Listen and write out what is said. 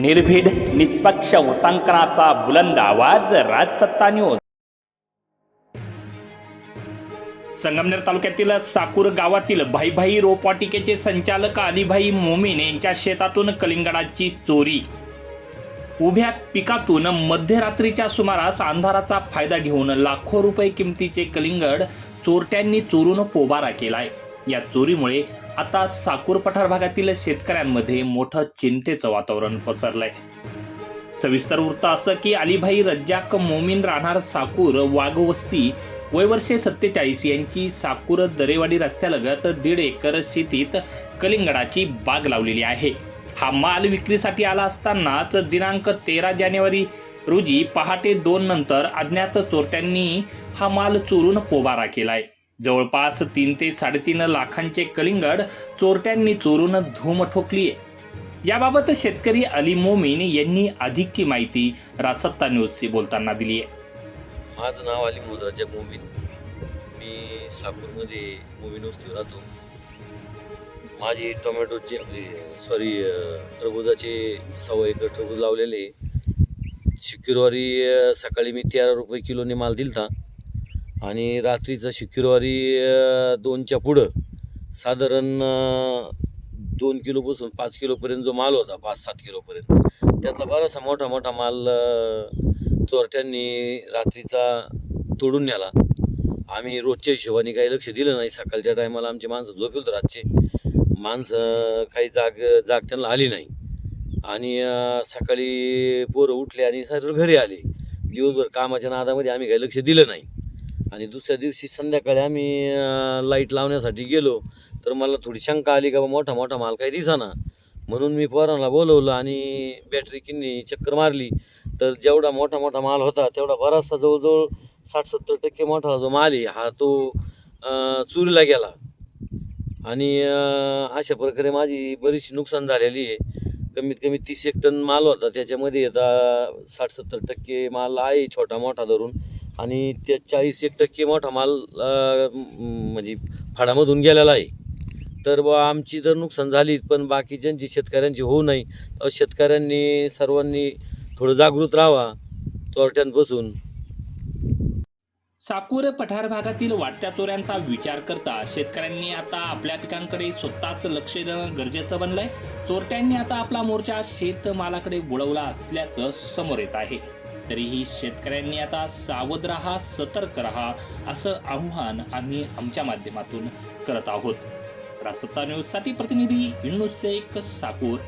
निर्भीड निष्पक्ष वृत्तांकनाचा बुलंद आवाज राजसत्ता न्यूज संगमनेर तालुक्यातील साकूर गावातील भाईभाई रोपवाटिकेचे संचालक अलीभाई मोमीन यांच्या शेतातून कलिंगडाची चोरी. उभ्या पिकातून मध्यरात्रीच्या सुमारास अंधाराचा फायदा घेऊन लाखो रुपये किमतीचे कलिंगड चोरट्यांनी चोरून पोबारा केलाय. या चोरीमुळे आता साकूर पठार भागातील शेतकऱ्यांमध्ये मोठं चिंतेचं वातावरण पसरलंय. सविस्तर वृत्त असं की अलिभाई रज्जाक मोमीन राहणार साकूर वाघवस्ती वयवर्षे सत्तेचाळीस यांची साकूर दरेवाडी रस्त्यालगत दीड एकर शेतीत कलिंगडाची बाग लावलेली आहे. हा माल विक्रीसाठी आला असतानाच दिनांक तेरा जानेवारी रोजी पहाटे दोन नंतर अज्ञात चोरट्यांनी हा माल चोरून पोबारा केलाय. जवळपास तीन ते साडेतीन लाखांचे कलिंगड चोरट्यांनी चोरून धूम ठोकली आहे. याबाबत शेतकरी अली मोमीन यांनी अधिकची माहिती राजसत्ता न्यूजशी बोलताना दिली आहे. माझं नाव अली मोदराजा मोमीन. मी साकूरमध्ये मोमीन वस्तीवर राहतो. माझी टोमॅटोचे आपले सॉरी टरबुजाचे सव्वा एकर टरबूज लावलेले शुक्रवारी सकाळी मी तेरा रुपये किलोने माल दिलता. आणि रात्रीचा शुक्रवारी दोनच्या पुढं साधारण दोन किलोपासून पाच किलोपर्यंत जो माल होता पाच सात किलोपर्यंत त्यातला बराचसा मोठा मोठा माल चोरट्यांनी रात्रीचा तोडून नेला. आम्ही रोजच्या हिशोबाने काही लक्ष दिलं नाही. सकाळच्या टायमाला आमची माणसं झोपेल होते रातचे. माणसं काही जाग जाग त्यांना आली नाही. आणि सकाळी पोरं उठले आणि सर घरी आले. दिवसभर कामाच्या नादामध्ये आम्ही काही लक्ष दिलं नाही. आणि दुसऱ्या दिवशी संध्याकाळी आम्ही लाइट लावण्यासाठी गेलो. तर मला थोडी शंका आली का बा मोठा मोठा माल काही दिसाना. म्हणून मी पोरांना बोलवलं आणि बॅटरी किन्नी चक्कर मारली. तर जेवढा मोठा मोठा माल होता तेवढा बराचसा जवळजवळ साठ सत्तर टक्के मोठा जो माल आहे हा तो चुरीला गेला. आणि अशा प्रकारे माझी बरीचशी नुकसान झालेली आहे. कमीत कमी तीस एक टन माल होता त्याच्यामध्ये आता साठ सत्तर टक्के माल आहे छोटा मोठा धरून. आणि त्या चाळीस एक टक्के मोठा माल म्हणजे फाडामधून गेलेला आहे. तर बा आमची जर नुकसान झाली पण बाकीच्यांची शेतकऱ्यांची होऊ नये तर शेतकऱ्यांनी सर्वांनी थोडं जागृत राहावा चोरट्यांपासून. साकुरे पठार भागातील वाढत्या चोऱ्यांचा विचार करता शेतकऱ्यांनी आता आपल्या पिकांकडे स्वतःच लक्ष देणं गरजेचं बनलंय. चोरट्यांनी आता आपला मोर्चा शेतमालाकडे बुडवला असल्याचं समोर येत आहे. तरीही शेतकऱ्यांनी आता सावध राहा सतर्क राहा असं आव्हान आम्ही आमच्या माध्यमातून करत आहोत. राजसत्ता न्यूजसाठी प्रतिनिधी विष्णू शेख साकूर.